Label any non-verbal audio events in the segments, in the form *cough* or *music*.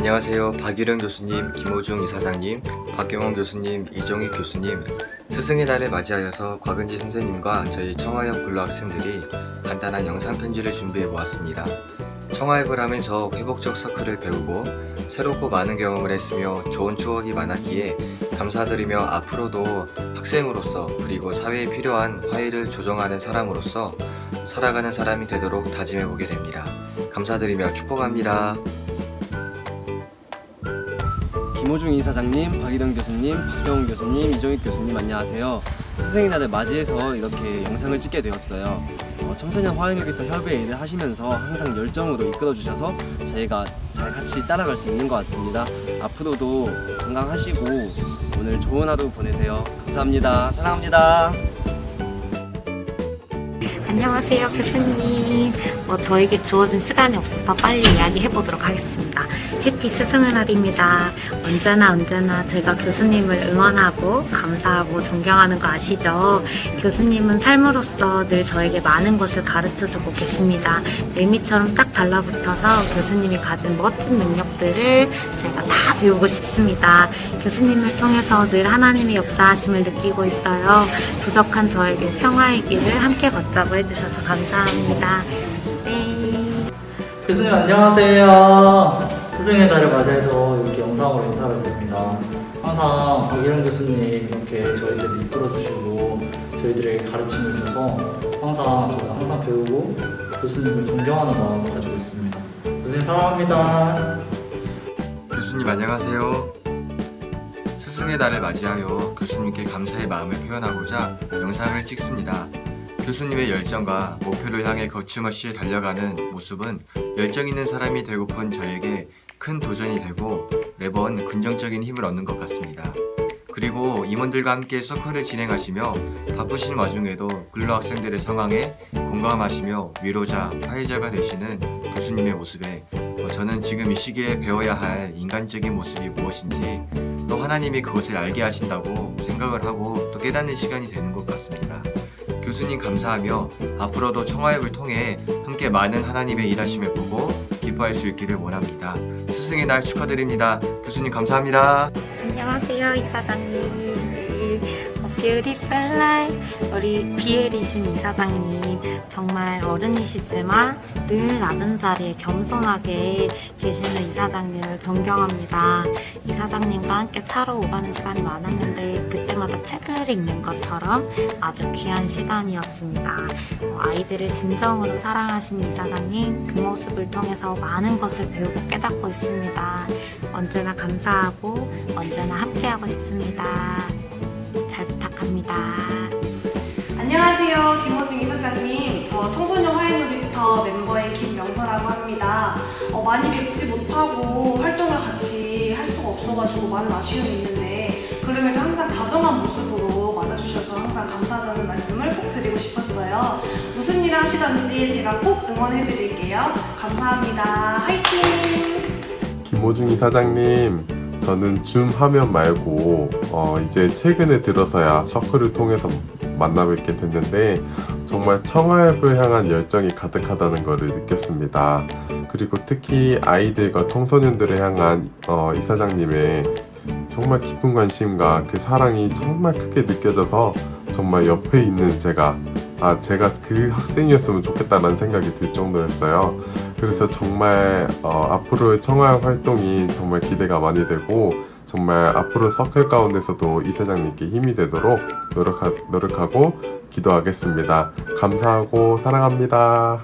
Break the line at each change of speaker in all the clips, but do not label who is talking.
안녕하세요. 박유령 교수님, 김호중 이사장님, 박경원 교수님, 이종익 교수님, 스승의 날을 맞이하여서 곽은지 선생님과 저희 청하협 근로 학생들이 간단한 영상 편지를 준비해 보았습니다. 청하협을 하면서 회복적 서클을 배우고 새롭고 많은 경험을 했으며 좋은 추억이 많았기에 감사드리며 앞으로도 학생으로서 그리고 사회에 필요한 화해를 조정하는 사람으로서 살아가는 사람이 되도록 다짐해 보게 됩니다. 감사드리며 축복합니다.
김호중 이사장님, 박일영 교수님, 박경훈 교수님, 이종익 교수님 안녕하세요. 스승의 날을 맞이해서 이렇게 영상을 찍게 되었어요. 어, 청소년 화해놀이터 협의회 일을 하시면서 항상 열정으로 이끌어 주셔서 저희가 잘 같이 따라갈 수 있는 것 같습니다. 앞으로도 건강하시고 오늘 좋은 하루 보내세요. 감사합니다. 사랑합니다.
안녕하세요, 교수님. 뭐 저에게 주어진 시간이 없어서 빨리 이야기해 보도록 하겠습니다. 해피 스승의 날입니다. 언제나 언제나 제가 교수님을 응원하고 감사하고 존경하는 거 아시죠? 교수님은 삶으로서 늘 저에게 많은 것을 가르쳐 주고 계십니다. 매미처럼 딱 달라붙어서 교수님이 가진 멋진 능력들을 제가 다 배우고 싶습니다. 교수님을 통해서 늘 하나님의 역사하심을 느끼고 있어요. 부족한 저에게 평화의 길을 함께 걷자고 해주셔서 감사합니다. 네.
교수님 안녕하세요. 스승의 날을 맞이해서 이렇게 영상으로 인사를 드립니다. 항상 박일영 교수님 이렇게 저희들을 이끌어주시고 저희들에게 가르침을 주셔서 항상 저는 항상 배우고 교수님을 존경하는 마음을 가지고 있습니다. 교수님 사랑합니다.
교수님 안녕하세요. 스승의 날을 맞이하여 교수님께 감사의 마음을 표현하고자 영상을 찍습니다. 교수님의 열정과 목표를 향해 거침없이 달려가는 모습은 열정 있는 사람이 되고픈 저에게 큰 도전이 되고 매번 긍정적인 힘을 얻는 것 같습니다. 그리고 임원들과 함께 서클을 진행하시며 바쁘신 와중에도 근로 학생들의 상황에 공감하시며 위로자, 화해자가 되시는 교수님의 모습에 어, 저는 지금 이 시기에 배워야 할 인간적인 모습이 무엇인지 또 하나님이 그것을 알게 하신다고 생각을 하고 또 깨닫는 시간이 되는 것 같습니다. 교수님 감사하며 앞으로도 청하협을 통해 함께 많은 하나님의 일하심을 보고 기뻐할 수 있기를 원합니다. 스승의 날 축하드립니다. 교수님 감사합니다.
안녕하세요, 이사장님. 어, Beautiful Life. 우리 비엘이신 이사장님. 정말 어른이시지만 늘 낮은 자리에 겸손하게 계시는 이사장님을 존경합니다. 이사장님과 함께 차로 오가는 시간이 많았는데 그때마다 책을 읽는 것처럼 아주 귀한 시간이었습니다. 어, 아이들을 진정으로 사랑하신 이사장님 그 모습을 통해서 많은 것을 배우고 깨닫고 있습니다. 언제나 감사하고 언제나 함께하고 싶습니다. 잘 부탁합니다.
안녕하세요. 김호중 이사장님. 저 청소년 화해놀이터 멤버의 김명서라고 합니다. 어, 많이 뵙지 못하고 활동을 같이 할 수가 없어가지고 많은 아쉬움이 있는데 그럼에도 항상 다정한 모습으로 맞아주셔서 항상 감사하다는 말씀을 꼭 드리고 싶었어요. 무슨 일 하시던지 제가 꼭 응원해드릴게요. 감사합니다. 화이팅!
김호중 이사장님, 저는 줌 화면 말고 어, 이제 최근에 들어서야 서클을 통해서 만나 뵙게 됐는데 정말 청하협을 향한 열정이 가득하다는 것을 느꼈습니다. 그리고 특히 아이들과 청소년들을 향한 어, 이사장님의 정말 깊은 관심과 그 사랑이 정말 크게 느껴져서 정말 옆에 있는 제가 아 제가 그 학생이었으면 좋겠다는 생각이 들 정도였어요. 그래서 정말 어, 앞으로의 청하협 활동이 정말 기대가 많이 되고 정말 앞으로 서클 가운데서도 이 사장님께 힘이 되도록 노력하, 노력하고 기도하겠습니다. 감사하고 사랑합니다.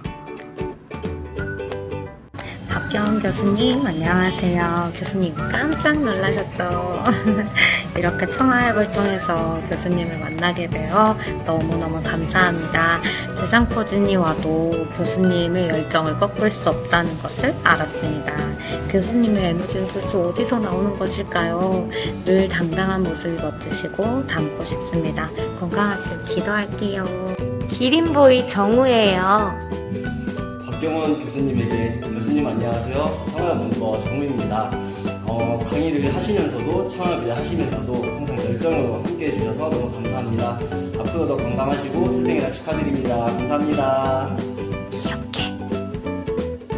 박경 교수님 안녕하세요. 교수님 깜짝 놀라셨죠? *laughs* 이렇게 청하협을 통해서 교수님을 만나게 되어 너무너무 감사합니다. 대상포진이 와도 교수님의 열정을 꺾을 수 없다는 것을 알았습니다. 교수님의 에너지는 도대체 어디서 나오는 것일까요? 늘 당당한 모습이 멋지시고 닮고 싶습니다. 건강하시길 기도할게요. 기린보이 정우예요.
박경원 교수님에게 교수님 안녕하세요. 청하협 멤버 정민입니다. 어, 강의를 하시면서도 일 하시면서도 항상 열정으로 함께 해주셔서 너무 감사합니다. 앞으로도 건강하시고 스승의 날 축하드립니다. 감사합니다.
귀엽게.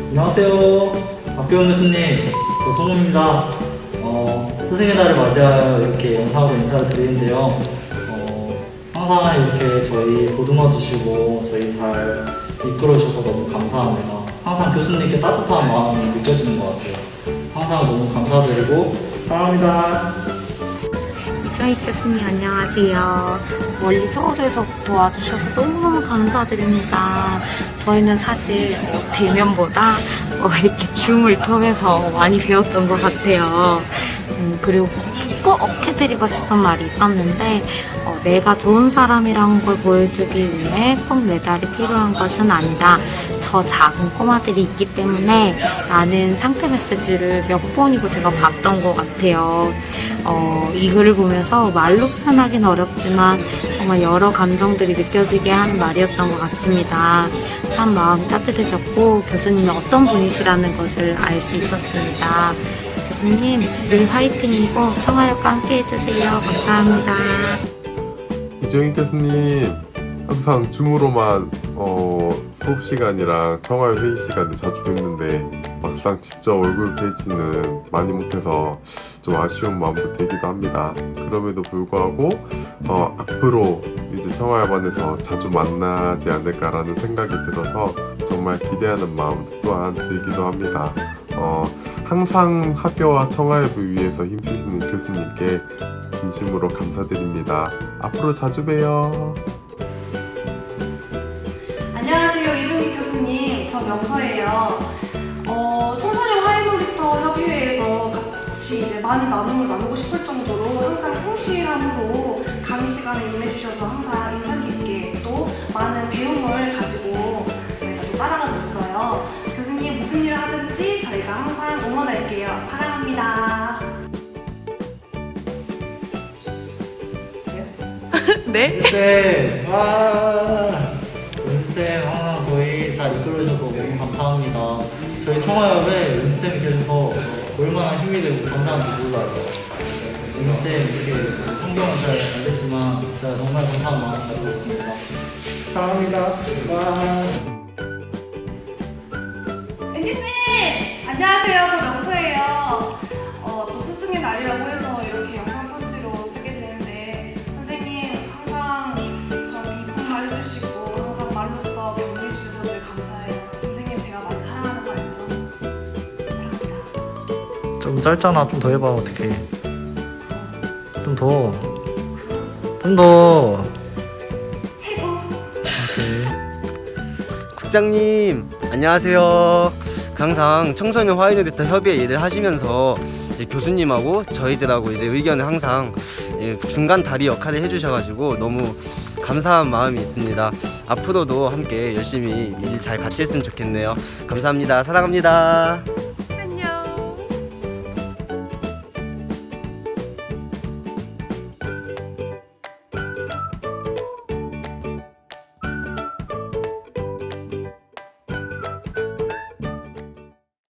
안녕하세요. 박경원 교수님. 저 송우입니다. 어, 스승의 날을 맞이하여 이렇게 영상으로 인사를 드리는데요. 어, 항상 이렇게 저희 보듬어 주시고 저희 잘 이끌어 주셔서 너무 감사합니다. 항상 교수님께 따뜻한 마음이 느껴지는 것 같아요. 항상 너무 감사드리고 사랑합니다.
교수님 안녕하세요. 멀리 서울에서부터 와주셔서 너무너무 감사드립니다. 저희는 사실 어, 대면보다 어, 이렇게 줌을 통해서 많이 배웠던 것 같아요. 음, 그리고 꼭 해드리고 싶은 말이 있었는데 어, 내가 좋은 사람이라는 걸 보여주기 위해 꼭 메달이 필요한 것은 아니다. 저 작은 꼬마들이 있기 때문에 라는 상태 메시지를 몇 번이고 제가 봤던 것 같아요. 어, 이 글을 보면서 말로 표현하기는 어렵지만 정말 여러 감정들이 느껴지게 하는 말이었던 것 같습니다. 참 마음이 따뜻해졌고 교수님이 어떤 분이시라는 것을 알 수 있었습니다. 교수님 늘 화이팅이고 청하역과 함께 해주세요. 감사합니다.
이정희 교수님 항상 줌으로만 어, 수업 시간이랑 청와회 회의 시간에 자주 뵙는데 막상 직접 얼굴 뵈지는 많이 못해서 좀 아쉬운 마음도 들기도 합니다. 그럼에도 불구하고 어, 앞으로 이제 청와회반에서 자주 만나지 않을까라는 생각이 들어서 정말 기대하는 마음도 또한 들기도 합니다. 어, 항상 학교와 청와회를 위해서 힘쓰시는 교수님께 진심으로 감사드립니다. 앞으로 자주 봬요.
명서예요. 어, 청소년 화해놀이터 협의회에서 같이 이제 많은 나눔을 나누고 싶을 정도로 항상 성실함으로 강의 시간에 임해주셔서 항상 인상 깊게 또 많은 배움을 가지고 저희가 또 따라가고 있어요. 교수님 무슨 일을 하든지 저희가 항상 응원할게요. 사랑합니다. 네?
은쌤, 와, 청와협에 은쌤이 계셔서 얼마나 힘이 되고 감사한지 몰라요. 은쌤 이렇게 성경은 잘안 됐지만 제가 정말 감사한 마음 가지고 있습니다. 사랑합니다. 와.
앤디쌤! 안녕하세요. 저 명수예요. 어, 또 스승의 날이라고 해서
좀 짧잖아. 좀 더 해봐. 어떻게? 좀 더. 좀 더.
최고!
오케이.
국장님 안녕하세요. 항상 청소년 화해노리터 협의회 일을 하시면서 이제 교수님하고 저희들하고 이제 의견을 항상 예, 중간 다리 역할을 해주셔가지고 너무 감사한 마음이 있습니다. 앞으로도 함께 열심히 일 잘 같이 했으면 좋겠네요. 감사합니다. 사랑합니다.